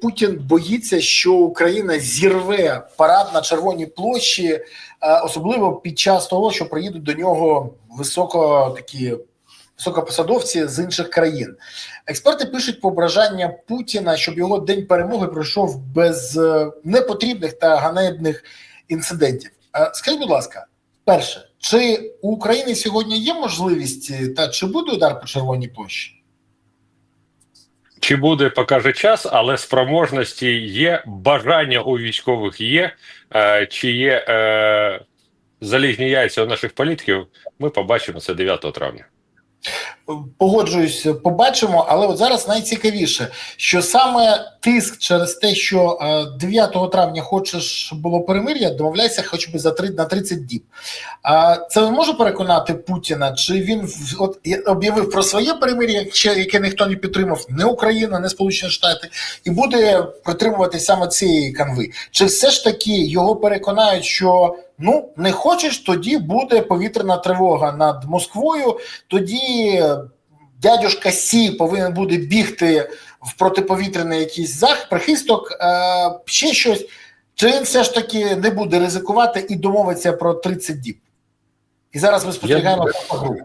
Путін боїться, що Україна зірве парад на Червоній площі, е, особливо під час того, що приїдуть до нього високо такі високопосадовці з інших країн. Експерти пишуть про бажання Путіна, щоб його день перемоги пройшов без е, непотрібних та ганебних інцидентів. Е, Скажіть, будь ласка, перше, чи у України сьогодні є можливість та чи буде удар по Червоній площі? Чи буде, покаже час, але спроможності є, бажання у військових є, е, чи є е, залізні яйця у наших політиків, ми побачимо це 9 травня. Погоджуюсь, побачимо, але от зараз найцікавіше, що саме тиск через те, що е, 9 травня хочеш було перемир'я, домовляйся хоч би за 3, на 30 діб. А це може переконати Путіна? Чи він от об'явив про своє перемир'я, яке ніхто не підтримав, не Україна, не Сполучені Штати, і буде притримуватись саме цієї канви? Чи все ж таки його переконають, що ну не хочеш, тоді буде повітряна тривога над Москвою? тоді дядюшка Сі повинен буде бігти в протиповітряний якийсь зах, прихисток, е, ще щось. Чи він все ж таки не буде ризикувати і домовиться про 30 діб? І зараз ми спостерігаємо по гру.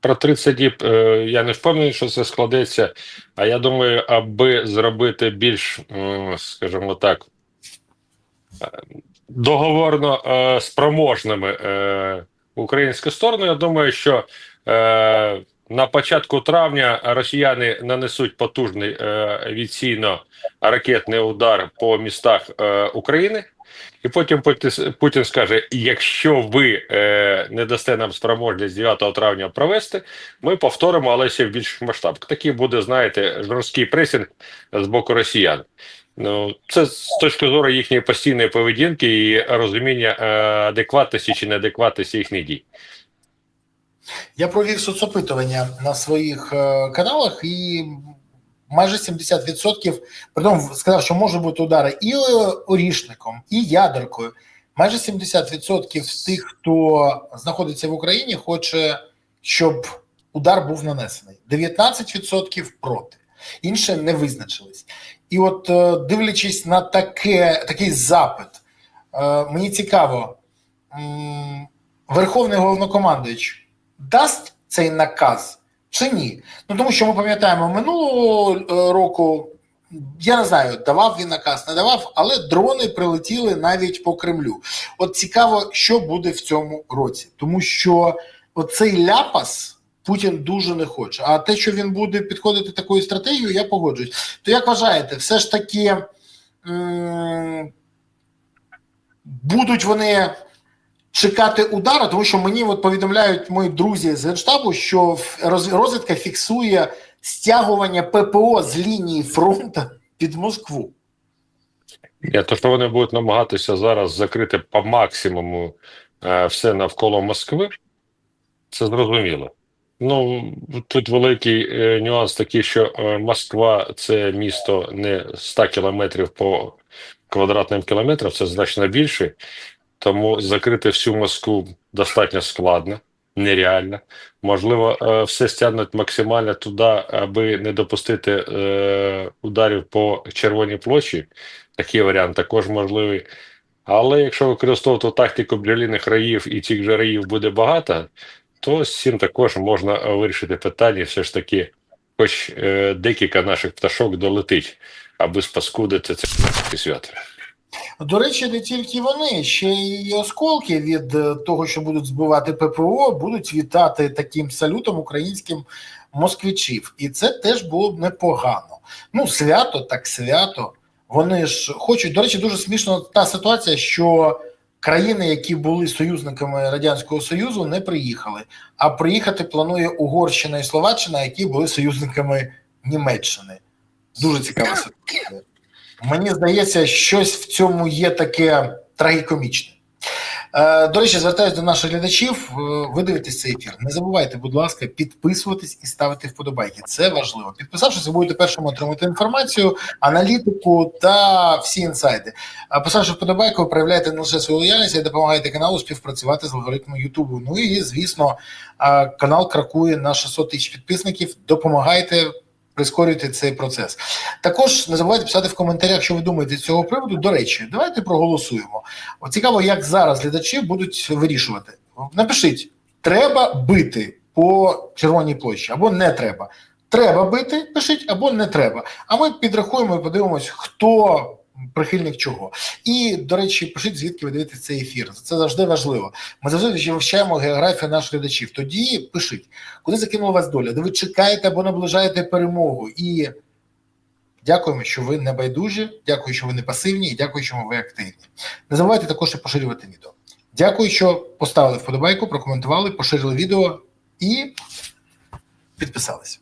Про 30 діб е, я не впевнений, що це складеться. А я думаю, аби зробити більш, скажімо так, е, договорно е, спроможними е, українську сторону, я думаю, що е, на початку травня росіяни нанесуть потужний авіаційно-ракетний удар по містах України. І потім Путін скаже: якщо ви е, не дасте нам спроможність 9 травня провести, ми повторимо, але ще в більших масштабах. Такий буде, знаєте, жорсткий пресінг з боку росіян. Ну, це з точки зору їхньої постійної поведінки і розуміння е, адекватності чи неадекватності їхніх дій. Я провів соцопитування на своїх е, каналах і майже 70% притом сказав, що може бути удари і орішником, і ядеркою. Майже 70% тих, хто знаходиться в Україні, хоче, щоб удар був нанесений. 19% проти. Інше не визначились. І от е, дивлячись на таке, такий запит, е, мені цікаво, Верховний головнокомандуючий дасть цей наказ чи ні? Ну тому що ми пам'ятаємо минулого е, року. Я не знаю, давав він наказ, не давав, але дрони прилетіли навіть по Кремлю. От цікаво, що буде в цьому році, тому що оцей ляпас Путін дуже не хоче. А те, що він буде підходити такою стратегією, я погоджуюсь. То як вважаєте, все ж таки будуть вони чекати удара, тому що мені от повідомляють мої друзі з генштабу, що розвідка фіксує стягування ППО з лінії фронту під Москву. Ні, то що вони будуть намагатися зараз закрити по максимуму е, все навколо Москви, це зрозуміло. Ну тут великий е, нюанс такий, що е, Москва це місто не 100 кілометрів по квадратним кілометрам, це значно більше. Тому закрити всю Москву достатньо складно, нереально. Можливо, е, все стягнуть максимально туди, аби не допустити е, ударів по Червоній площі. Такий варіант також можливий. Але якщо використовувати тактику бджоліних раїв і цих же раїв буде багато, то з цим також можна е, вирішити питання, все ж таки, хоч е, декілька наших пташок долетить, аби спаскудити це свято. До речі, не тільки вони, ще й осколки від е, того, що будуть збивати ППО, будуть вітати таким салютом українським москвичів. І це теж було б непогано. Ну, свято так свято. Вони ж хочуть. До речі, дуже смішно та ситуація, що країни, які були союзниками Радянського Союзу, не приїхали. А приїхати планує Угорщина і Словаччина, які були союзниками Німеччини. Дуже цікава ситуація. Мені здається, щось в цьому є таке трагікомічне. Е, До речі, звертаюся до наших глядачів. Е, Ви дивитесь цей ефір. Не забувайте, будь ласка, підписуватись і ставити вподобайки. Це важливо. Підписавшись, ви будете першим отримати інформацію, аналітику та всі інсайди. А поставивши вподобайку, ви проявляєте не лише свою лояльність, й допомагаєте каналу співпрацювати з алгоритмом Ютубу. Ну і звісно, канал кракує на 600 тисяч підписників. Допомагайте прискорюйте цей процес. Також не забувайте писати в коментарях, що ви думаєте з цього приводу. До речі, давайте проголосуємо. О, цікаво, як зараз глядачі будуть вирішувати. Напишіть, треба бити по Червоній площі або не треба. Треба бити, пишіть або не треба. А ми підрахуємо і подивимось, хто прихильник чого. І, до речі, пишіть, звідки ви дивитесь цей ефір. Це завжди важливо. Ми завжди вивчаємо географію наших глядачів. Тоді пишіть, куди закинула вас доля, де ви чекаєте або наближаєте перемогу. І дякуємо, що ви не байдужі, дякую, що ви не пасивні, і дякую, що ви активні. Не забувайте також поширювати відео. Дякую, що поставили вподобайку, прокоментували, поширили відео і підписались.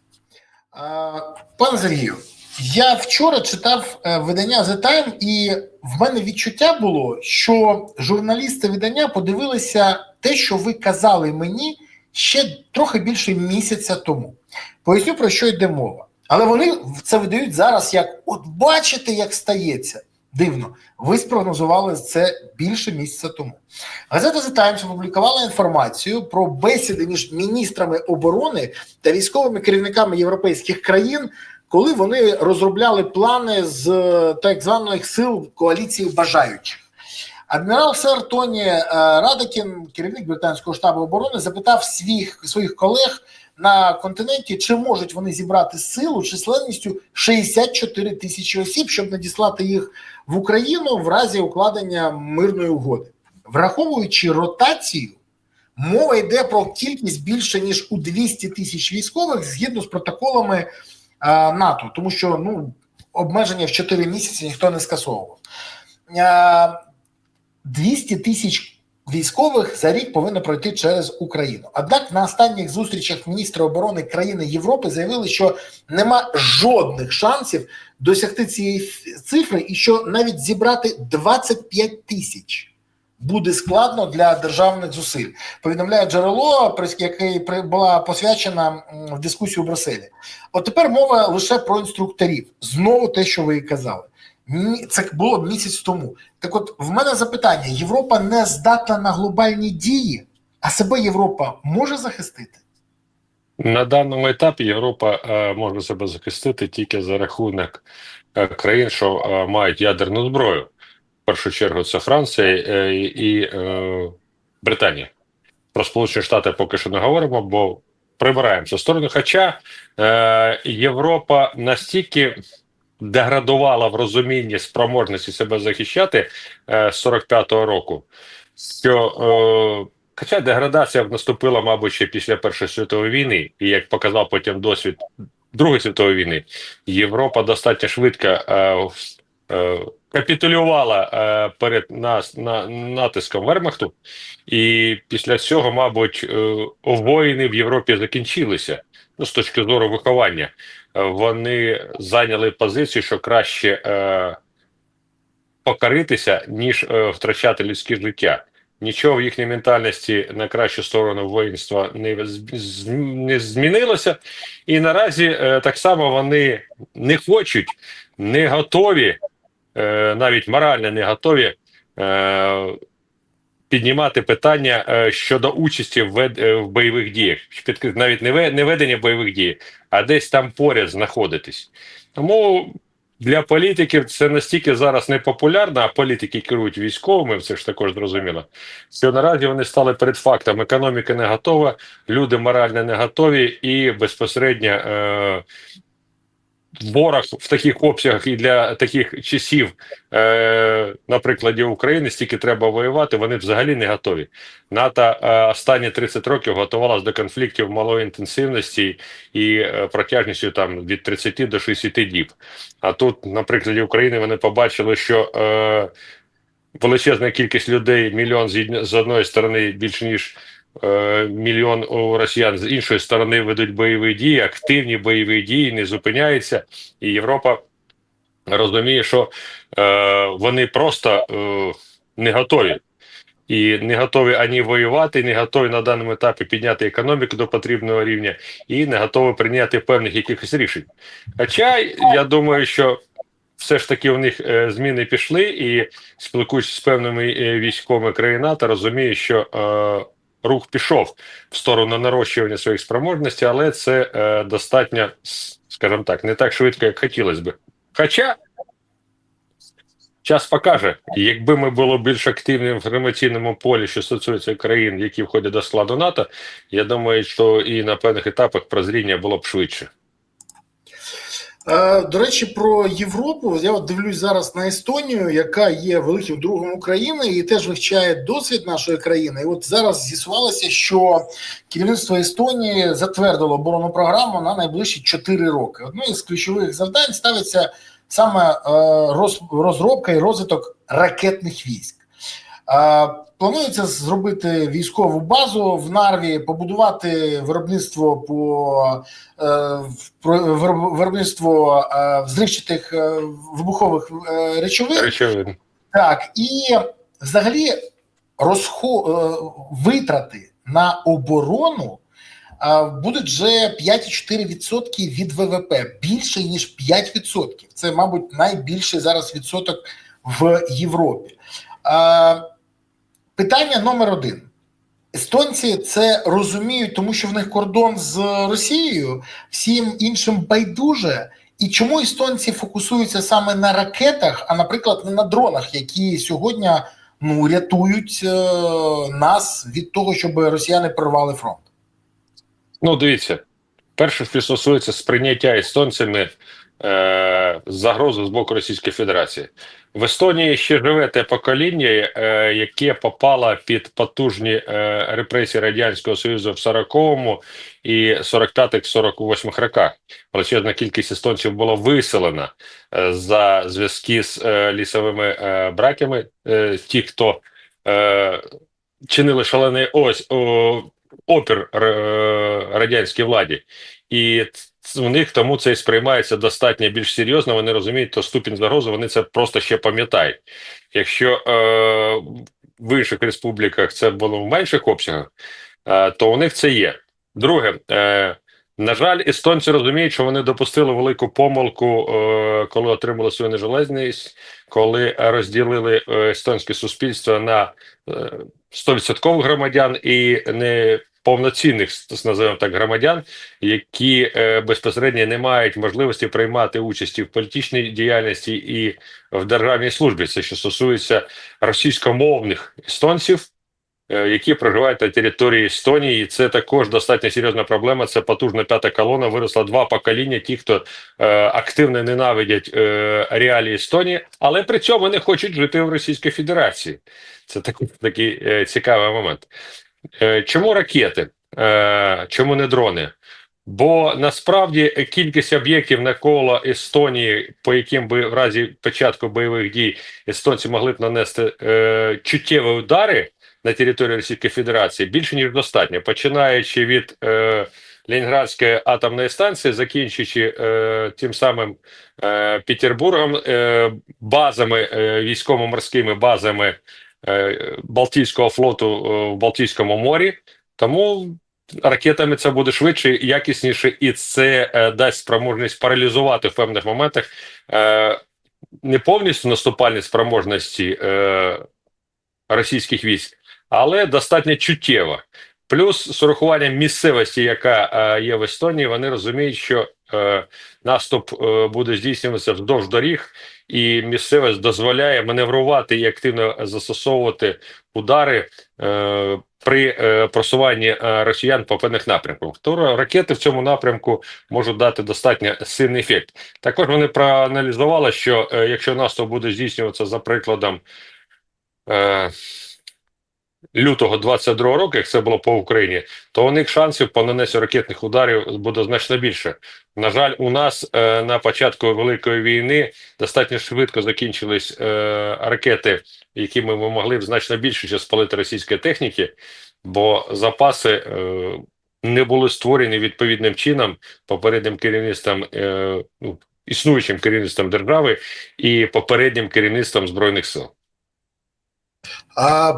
Пане Сергію, я вчора читав е, видання The Time, і в мене відчуття було, що журналісти видання подивилися те, що ви казали мені ще трохи більше місяця тому. Поясню про що йде мова. Але вони це видають зараз як: от бачите, як стається. Дивно, ви спрогнозували це більше місяця тому. Газета The Times опублікувала інформацію про бесіди між міністрами оборони та військовими керівниками європейських країн, коли вони розробляли плани з е, так званих сил коаліції бажаючих. Адмірал сер Тоні е, Радакін, керівник британського штабу оборони, запитав своїх своїх колег на континенті, чи можуть вони зібрати силу численністю 64 тисячі осіб, щоб надіслати їх в Україну в разі укладення мирної угоди, враховуючи ротацію. Мова йде про кількість більше ніж у 200 тисяч військових згідно з протоколами НАТО, тому що ну обмеження в 4 місяці ніхто не скасовував. Е, 200 тисяч військових за рік повинно пройти через Україну. Однак на останніх зустрічах міністри оборони країни Європи заявили, що нема жодних шансів досягти цієї цифри, і що навіть зібрати 25 тисяч. Буде складно для державних зусиль. Повідомляє джерело, яке була посвячена в дискусію в Брюсселі. От тепер мова лише про інструкторів. Знову те, що ви казали. Це було місяць тому. Так, от в мене запитання: Європа не здатна на глобальні дії, а себе Європа може захистити? На даному етапі Європа е, може себе захистити тільки за рахунок е, країн, що е, мають ядерну зброю. Першу чергу це Франція е, і е, Британія. Про Сполучені Штати поки що не говоримо, бо прибираємося сторону. Хоча е, Європа настільки деградувала в розумінні спроможності себе захищати з 45-го року, що хоча деградація наступила, мабуть, ще після Першої світової війни, і як показав потім досвід Другої світової війни, Європа достатньо швидко капітулювала е, перед нас на натиском Вермахту, і після цього, мабуть, е, воїни в Європі закінчилися. Ну, з точки зору виховання. Вони зайняли позицію, що краще е, покоритися, ніж е, втрачати людське життя. Нічого в їхній ментальності на кращу сторону воїнства не не змінилося, і наразі е, так само вони не хочуть, не готові, е, навіть морально не готові е, піднімати питання е, щодо участі в, е, бойових діях, навіть не ведення бойових дій, а десь там поряд знаходитись. Тому для політиків це настільки зараз не популярно, а політики керують військовими, це ж також зрозуміло. Що наразі вони стали перед фактом: економіка не готова, люди морально не готові, і безпосередньо е, ворог в таких обсягах і для таких часів, е, на прикладі України, стільки треба воювати, вони взагалі не готові. НАТО е, останні 30 років готувалася до конфліктів малої інтенсивності і е, протяжністю там від 30 до 60 діб. А тут, на прикладі України, вони побачили, що е, величезна кількість людей, мільйон з одної сторони більше ніж. Е, мільйон росіян з іншої сторони ведуть бойові дії, активні бойові дії, не зупиняються, і Європа розуміє, що е, вони просто е, не готові. І не готові ані воювати, не готові на даному етапі підняти економіку до потрібного рівня, і не готові прийняти певних якихось рішень. Хоча я думаю, що все ж таки у них е, зміни пішли, і спілкуючись з певними е, військовими країн НАТО, розуміє, що рух пішов в сторону нарощування своїх спроможностей, але це е, достатньо скажімо так, не так швидко, як хотілося би. Хоча час покаже, якби ми були більш активні в інформаційному полі, що стосується країн, які входять до складу НАТО, я думаю, що і на певних етапах прозріння було б швидше. Е, До речі, про Європу я от дивлюсь зараз на Естонію, яка є великим другом України і теж вивчає досвід нашої країни. І от зараз з'ясувалося, що керівництво Естонії затвердило оборонну програму на найближчі 4 роки. Одне із ключових завдань ставиться саме е, розробка і розвиток ракетних військ. Планується зробити військову базу в Нарві, побудувати виробництво по е, виробництво е, взривчатих е, вибухових речовин. Речовин. Так, і взагалі розхо... витрати на оборону будуть вже 5,4% від ВВП, більше ніж 5%. Це, мабуть, найбільший зараз відсоток в Європі. Питання номер один. Естонці це розуміють, тому що в них кордон з Росією, всім іншим байдуже. І чому естонці фокусуються саме на ракетах, а наприклад, не на дронах, які сьогодні ну рятують е, нас від того, щоб росіяни прорвали фронт? Ну, дивіться, перше, що стосується сприйняття естонцями е, загрози з боку Російської Федерації. В Естонії ще живе те покоління, е, яке попало під потужні е, репресії Радянського Союзу в 40-му і 45-48 роках. Величезна кількість естонців було виселена е, за зв'язки з лісовими братями. Е, ті, хто чинили шалений ось опір радянській владі, і у них тому це і сприймається достатньо більш серйозно. Вони розуміють, то ступінь загрози, вони це просто ще пам'ятають. Якщо е, в інших республіках це було в менших обсягах, е, то у них це є. Друге, е, на жаль, естонці розуміють, що вони допустили велику помилку, е, коли отримали свою незалежність, коли розділили е, естонське суспільство на е, 100% громадян і не повноцінних називаємо так громадян, які е, безпосередньо не мають можливості приймати участі в політичній діяльності і в державній службі. Це що стосується російськомовних естонців. е, Які проживають на території Естонії, це також достатньо серйозна проблема. Це потужна п'ята колона. Виросла два покоління. Ті, хто е, активно ненавидять е, реалії Естонії, але при цьому не хочуть жити в Російській Федерації. Це такий, такий е, цікавий момент. Е, чому ракети? Е, чому не дрони? Бо насправді кількість об'єктів навколо Естонії, по яким би в разі початку бойових дій естонці могли б нанести е, чуттєві удари на території Російської Федерації, більше ніж достатньо, починаючи від е, Ленінградської атомної станції, закінчуючи е, тим самим е, Петербургом, е, базами е, військово-морськими базами Балтійського флоту е, в Балтійському морі. Тому ракетами це буде швидше, якісніше, і це е, дасть спроможність паралізувати в певних моментах е, не повністю наступальні спроможності е, російських військ, але достатньо чуттєво. Плюс з урахуванням місцевості, яка е, є в Естонії, вони розуміють, що е, наступ е, буде здійснюватися вздовж доріг, і місцевість дозволяє маневрувати і активно застосовувати удари при просуванні росіян по певних напрямках. То ракети в цьому напрямку можуть дати достатньо сильний ефект. Також вони проаналізували, що якщо наступ буде здійснюватися за прикладом. Лютого 22 року, як це було по Україні, то у них шансів по нанесенню ракетних ударів буде значно більше. На жаль, у нас е, на початку великої війни достатньо швидко закінчились е, ракети, якими ми могли б значно більше ще спалити російської техніки, бо запаси е, не були створені відповідним чином попереднім керівництвом, е, ну, існуючим керівництвом держави і попереднім керівництвом збройних сил.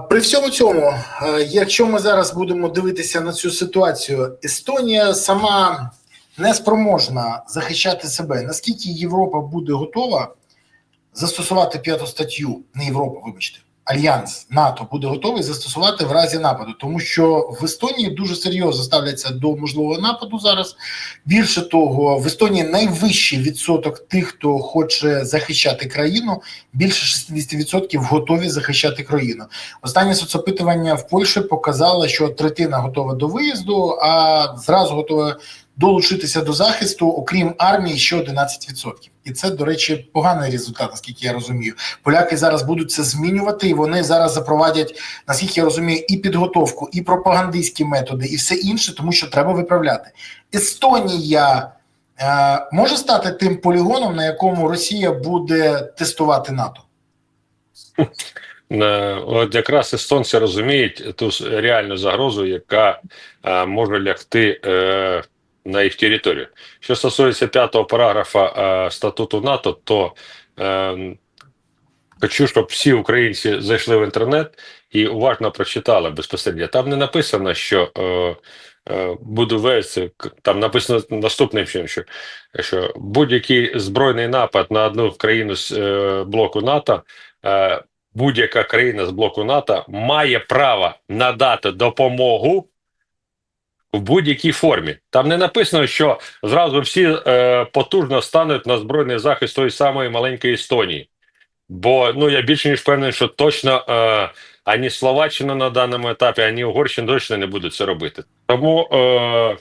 При всьому цьому, е, якщо ми зараз будемо дивитися на цю ситуацію, Естонія сама не спроможна захищати себе. Наскільки Європа буде готова застосувати п'яту статтю, не Європа, вибачте, альянс НАТО буде готовий застосувати в разі нападу, тому що в Естонії дуже серйозно ставляться до можливого нападу зараз. Більше того, в Естонії найвищий відсоток тих, хто хоче захищати країну. Більше 60% готові захищати країну. Останнє соцопитування в Польщі показало, що третина готова до виїзду, а зразу готова долучитися до захисту, окрім армії, ще 11%. І це, до речі, поганий результат, наскільки я розумію. Поляки зараз будуть це змінювати, і вони зараз запровадять, наскільки я розумію, і підготовку, і пропагандистські методи, і все інше, тому що треба виправляти. Естонія е, може стати тим полігоном, на якому Росія буде тестувати НАТО. Е, От якраз естонці розуміють ту реальну загрозу, яка е, може лягти е, на їх територію. Що стосується п'ятого параграфа е, статуту НАТО, то е, хочу, щоб всі українці зайшли в інтернет і уважно прочитали безпосередньо. Там не написано, що е, е, буде вести, там написано наступним чином, що, що будь-який збройний напад на одну країну з е, блоку НАТО. Е, будь-яка країна з блоку НАТО має право надати допомогу в будь-якій формі. Там не написано, що зразу всі е, потужно стануть на збройний захист тої самої маленької Естонії. Бо ну я більше ніж впевнений, що точно е, ані Словаччина на даному етапі, ані Угорщина точно не будуть це робити. Тому, е,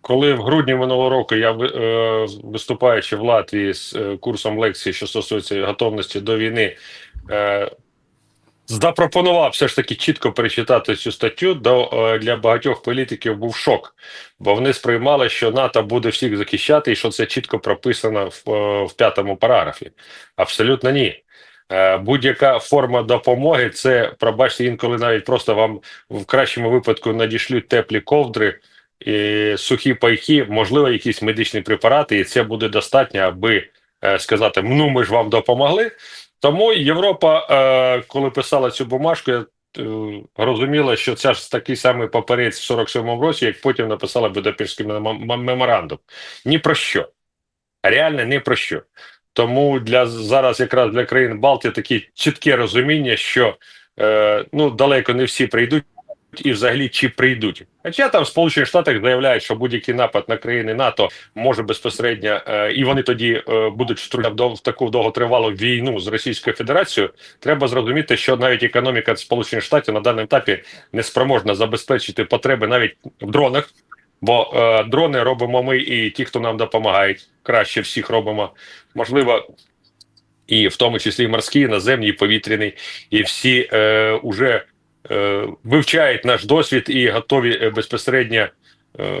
коли в грудні минулого року я е, виступаючи в Латвії з е, курсом лекцій, що стосується готовності до війни, е, запропонував все ж таки чітко перечитати цю статтю, до е, для багатьох політиків був шок, бо вони сприймали, що НАТО буде всіх захищати, і що це чітко прописано в, е, в п'ятому параграфі. Абсолютно ні. Е, Будь-яка форма допомоги це, пробачте, інколи навіть просто вам в кращому випадку надішлють теплі ковдри, і сухі пайки, можливо, якісь медичні препарати, і це буде достатньо, аби сказати: ну ми ж вам допомогли. Тому Європа, е, коли писала цю бумажку, я е, розуміла, що це ж такий самий паперець в 47-му році, як потім написала Будапештський мем- мем- меморандум. Ні про що. Реально ні про що. Тому для зараз, якраз для країн Балтії, таке чітке розуміння, що е, ну далеко не всі прийдуть. І взагалі чи прийдуть. Хоча там в Сполучених Штатах заявляють, що будь-який напад на країни НАТО може безпосередньо, е, і вони тоді е, будуть втручати в таку довготривалу війну з Російською Федерацією. Треба зрозуміти, що навіть економіка Сполучених Штатів на даному етапі не спроможна забезпечити потреби навіть в дронах. Бо е, дрони робимо ми і ті, хто нам допомагають, краще всіх робимо. Можливо, і в тому числі і морські, і наземні, і повітряні, і всі е, уже вивчають наш досвід і готові е, безпосередньо е,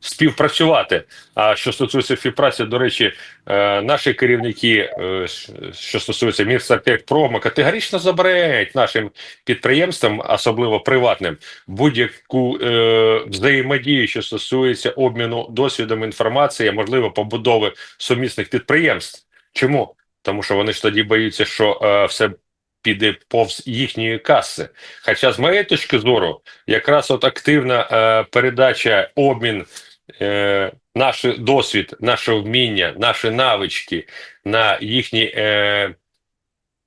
співпрацювати. А що стосується співпраці, до речі, е, наші керівники, е, що стосується Мінстратегпрому, категорично забороняють нашим підприємствам, особливо приватним, будь-яку е, взаємодію, що стосується обміну досвідом інформації, можливо, побудови сумісних підприємств. Чому? Тому що вони ж тоді боються, що е, все піде повз їхньої каси. Хоча, з моєї точки зору, якраз от активна е, передача, обмін, е, наш досвід, наше вміння, наші навички на їхні е,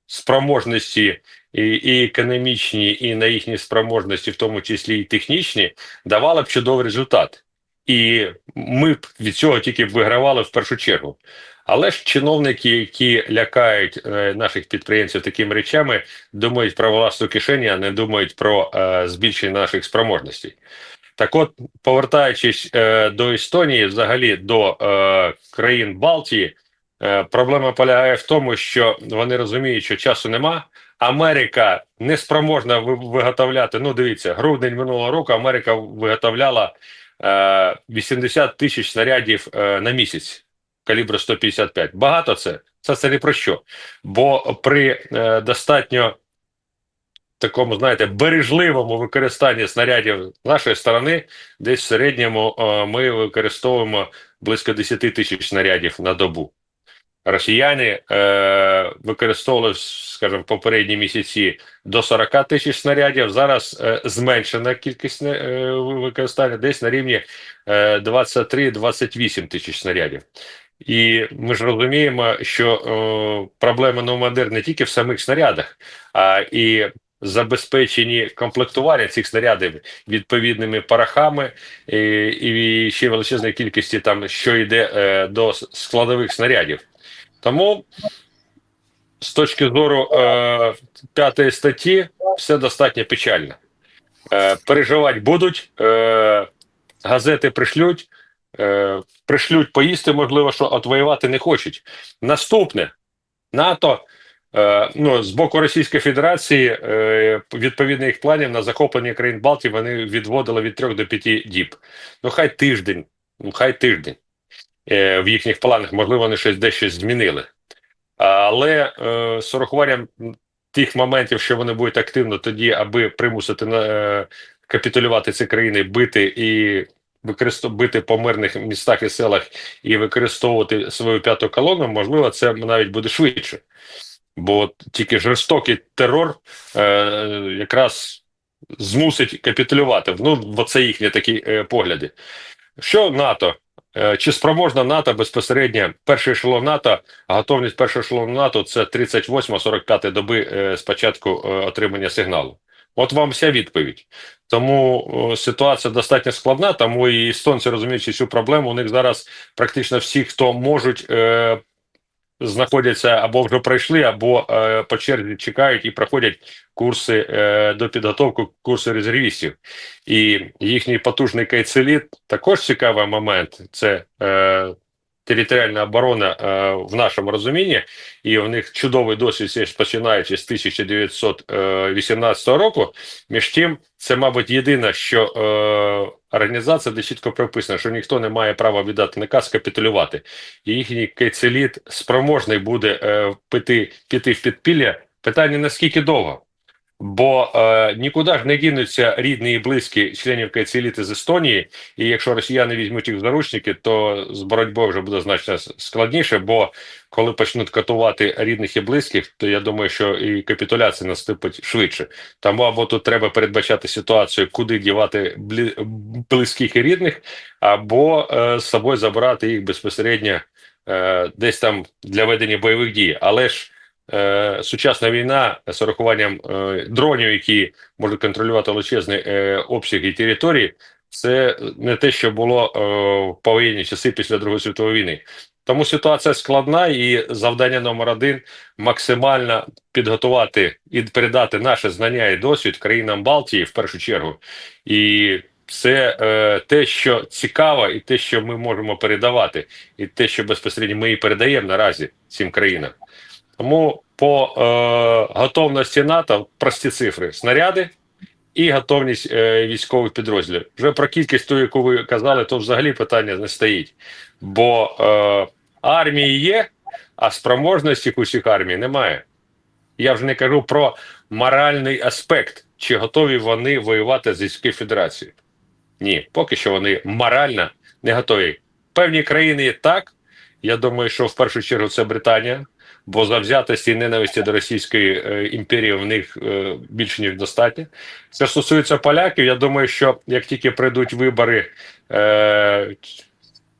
спроможності і, і економічні, і на їхні спроможності, в тому числі і технічні, давала б чудовий результат. І ми б від цього тільки б вигравали в першу чергу. Але ж чиновники, які лякають е, наших підприємців такими речами, думають про власну кишені, а не думають про е, збільшення наших спроможностей. Так от, повертаючись е, до Естонії, взагалі до е, країн Балтії, е, проблема полягає в тому, що вони розуміють, що часу нема. Америка не спроможна виготовляти. Ну, дивіться, грудень минулого року Америка виготовляла е, 80 тисяч снарядів е, на місяць калібру 155. Багато це. Це це не про що. Бо при е, достатньо такому, знаєте, бережливому використанні снарядів нашої сторони, десь в середньому е, ми використовуємо близько 10 тисяч снарядів на добу. Росіяни е, використовували, скажімо, в попередні місяці до 40 тисяч снарядів. Зараз е, зменшена кількість е, використання десь на рівні е, 23-28 тисяч снарядів. І ми ж розуміємо, що е, проблема номадир не тільки в самих снарядах, а і забезпечені комплектування цих снарядів відповідними порохами і, і ще величезної кількості там, що йде е, до складових снарядів. Тому з точки зору е, п'ятої статті все достатньо печально. Е, переживати будуть, е, газети пришлють, е, пришлють поїсти, можливо, що от воювати не хочуть. Наступне НАТО. Е, ну, з боку Російської Федерації е, відповідно їх планів на захоплення країн Балтії вони відводили від 3 до 5 діб. Ну, хай тиждень, ну хай тиждень е, в їхніх планах, можливо, вони щось дещо змінили. Але е, з урахуванням тих моментів, що вони будуть активно тоді, аби примусити на капітулювати ці країни, бити і бити по мирних містах і селах і використовувати свою п'яту колону, можливо, це навіть буде швидше. Бо тільки жорстокий терор е, якраз змусить капітулювати. Ну, це їхні такі е, погляди. Що НАТО? Е, Чи спроможна НАТО безпосередньо перший ешелон НАТО, готовність першого ешелону НАТО це 38-45 доби е, з початку е, отримання сигналу. От вам вся відповідь. Тому ситуація достатньо складна, тому і естонці, розуміючи цю проблему, у них зараз практично всі, хто можуть, е, знаходяться або вже пройшли, або е, по черзі чекають і проходять курси е, до підготовки, курси резервістів. І їхній потужний кайцеліт також цікавий момент. Це е, територіальна оборона е, в нашому розумінні, і в них чудовий досвід починаючи з 1918 року. Між тим, це, мабуть, єдине, що е, організація, де чітко прописано, що ніхто не має права віддати наказ капітулювати. І їхній кейцеліт спроможний буде е, піти, піти в підпілля. Питання наскільки довго? Бо е, нікуди ж не дінуться рідні і близькі членів кайцеліти з Естонії, і якщо росіяни візьмуть їх в заручники, то з боротьбою вже буде значно складніше. Бо коли почнуть катувати рідних і близьких, то я думаю, що і капітуляція наступить швидше. Тому або тут треба передбачати ситуацію, куди дівати близьких і рідних, або е, з собою забирати їх безпосередньо е, десь там для ведення бойових дій. Але ж е, сучасна війна з урахуванням е, дронів, які можуть контролювати величезні е, обсяги території, це не те, що було е, в повоєнні часи після Другої світової війни. Тому ситуація складна, і завдання номер один максимально підготувати і передати наше знання і досвід країнам Балтії в першу чергу. І це е, те, що цікаво, і те, що ми можемо передавати, і те, що безпосередньо ми і передаємо наразі цим країнам. Тому по е, готовності НАТО прості цифри: снаряди і готовність е, військових підрозділів. Вже про кількість ту, яку ви казали, то взагалі питання не стоїть. Бо е, армії є, а спроможності усіх армій немає. Я вже не кажу про моральний аспект, чи готові вони воювати з Російською Федерацією. Ні, поки що вони морально не готові. Певні країни так. Я думаю, що в першу чергу це Британія, бо завзятості і ненависті до Російської е, імперії в них е, більше ніж достатньо. Це стосується поляків. Я думаю, що як тільки прийдуть вибори е,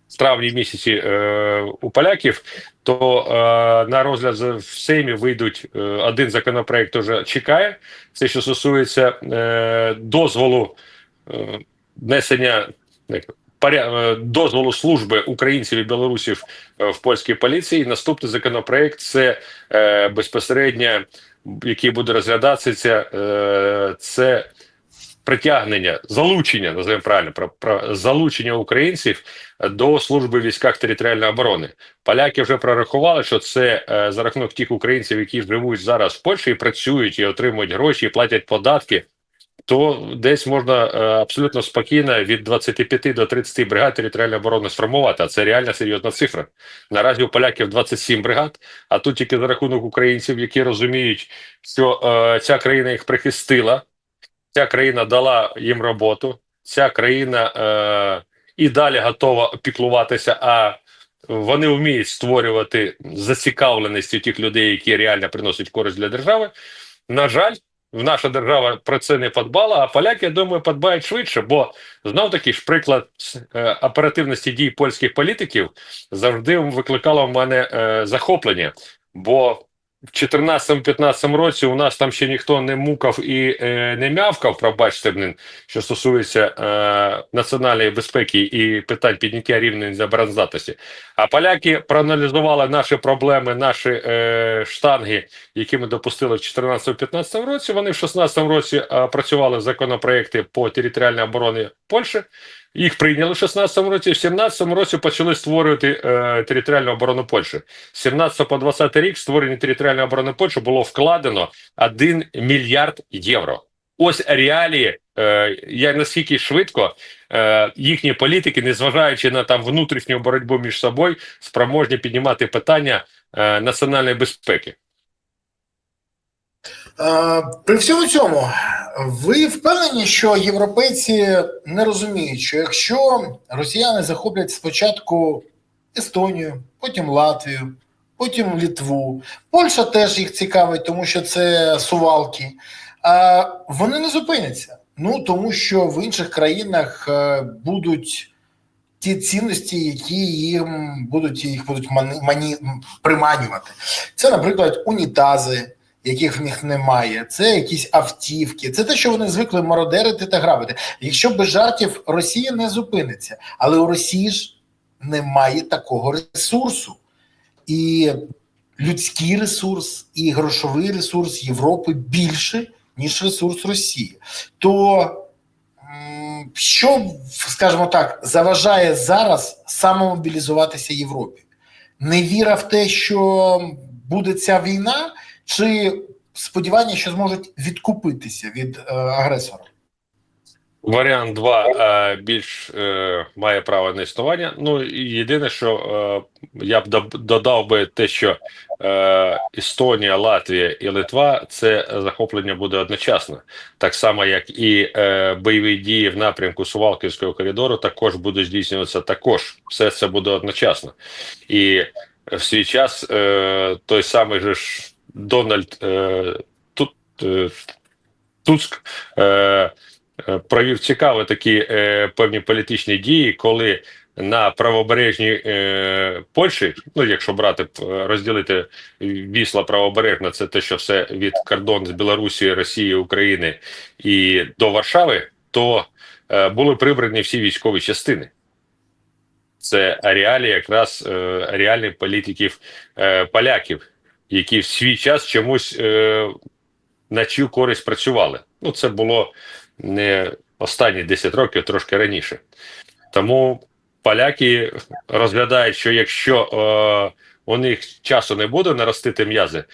в травні місяці е, у поляків, то е, на розгляд в Сеймі вийдуть е, один законопроект, вже чекає. Це що стосується е, дозволу е, внесення дозволу служби українців і білорусів е, в польській поліції. Наступний законопроект це е, безпосередньо, який буде розглядатися, е, це притягнення, залучення, називаємо правильно, про, про залучення українців до служби в військах територіальної оборони. Поляки вже прорахували, що це е, за рахунок тих українців, які живуть зараз в Польщі і працюють і отримують гроші, і платять податки. То десь можна е, абсолютно спокійно від 25 до 30 бригад територіальної оборони сформувати. А це реально серйозна цифра. Наразі у поляків 27 бригад, а тут тільки за рахунок українців, які розуміють, що е, ця країна їх прихистила, ця країна дала їм роботу, ця країна е, і далі готова піклуватися. А вони вміють створювати зацікавленість у тих людей, які реально приносять користь для держави. На жаль, наша держава про це не подбала, а поляки, я думаю, подбають швидше, бо знов таки ж приклад е, оперативності дій польських політиків завжди викликало в мене е, захоплення. Бо в 2014-2015 році у нас там ще ніхто не мукав і е, не мявкав, пробачте, блин, що стосується е, національної безпеки і питань підняття рівня обороноздатності. А поляки проаналізували наші проблеми, наші е, штанги, які ми допустили в 2014-2015 році. Вони в 2016 році е, працювали законопроекти по територіальній обороні Польщі. Їх прийняли в 16 році, в 17 році почали створювати е, територіальну оборону Польщі. З 17 по 20 рік створення територіальної оборони Польщі було вкладено 1 мільярд євро. Ось реалії, е, наскільки швидко е, їхні політики, незважаючи на там внутрішню боротьбу між собою, спроможні піднімати питання е, національної безпеки. Е, При всьому цьому, ви впевнені, що європейці не розуміють, що якщо росіяни захоплять спочатку Естонію, потім Латвію, потім Літву, Польща теж їх цікавить, тому що це сувалки, вони не зупиняться. Ну тому що в інших країнах е, будуть ті цінності, які їм будуть їх будуть мані, мані, приманювати. Це, наприклад, унітази яких в них немає, це якісь автівки, це те, що вони звикли мародерити та грабити. Якщо без жартів Росія не зупиниться, але у Росії ж немає такого ресурсу. І людський ресурс, і грошовий ресурс Європи більше, ніж ресурс Росії. То що, скажімо так, заважає зараз самомобілізуватися Європі? Невіра в те, що буде ця війна чи сподівання, що зможуть відкупитися від е, агресора? Варіант 2 е, більш е, має право на існування. Ну єдине, що е, я б додав би те, що е, Естонія, Латвія і Литва це захоплення буде одночасно, так само як і е, бойові дії в напрямку Сувалківського коридору, також будуть здійснюватися. Також все це буде одночасно, і в свій час е, той самий же ж. Дональд е, тут е, Туск е, е, провів цікаві такі е, певні політичні дії, коли на правобережній е, Польщі, ну якщо брати розділити вісла правобережна, це те, що все від кордону з Білорусі, Росії, України і до Варшави, то е, були прибрані всі військові частини. Це реалії якраз е, реальних політиків е, поляків які в свій час чомусь е, на чию користь працювали. Ну, це було не останні 10 років, трошки раніше. Тому поляки розглядають, що якщо е, у них часу не буде наростити м'язи,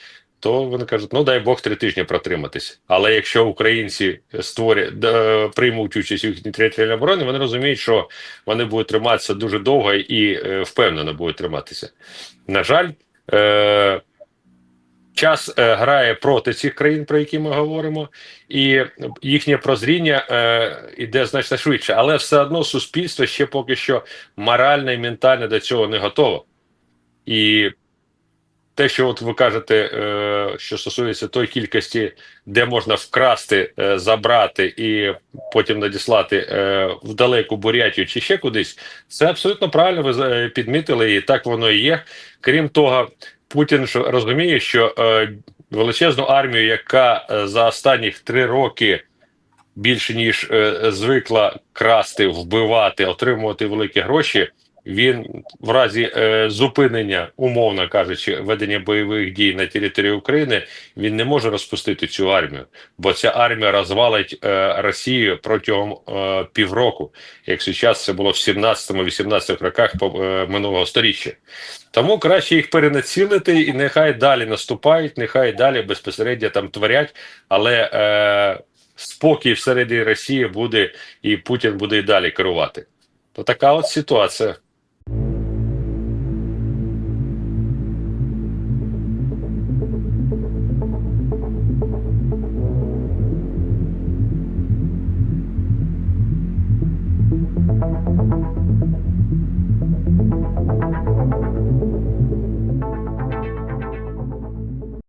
то вони кажуть, ну дай Бог три тижні протриматись. Але якщо українці створять приймуть участь у їхній територіальній обороні, вони розуміють, що вони будуть триматися дуже довго і е, впевнено будуть триматися. На жаль, е, час е, грає проти цих країн, про які ми говоримо, і їхнє прозріння е, іде значно швидше, але все одно суспільство ще поки що морально і ментально до цього не готово. І те, що от ви кажете, е, що стосується той кількості, де можна вкрасти, е, забрати і потім надіслати е, в далеку Бурятію чи ще кудись, це абсолютно правильно. Ви е, підмітили, і так воно і є. Крім того, Путін розуміє, що е, величезну армію, яка е, за останні три роки більше ніж е, звикла красти, вбивати, отримувати великі гроші. Він в разі е, зупинення, умовно кажучи, ведення бойових дій на території України він не може розпустити цю армію, бо ця армія розвалить е, Росію протягом е, півроку. Як зараз це було в 17-18 роках е, минулого століття. Тому краще їх перенацілити і нехай далі наступають, нехай далі безпосередньо там творять, але е, спокій всередині Росії буде і Путін буде і далі керувати. То така от ситуація.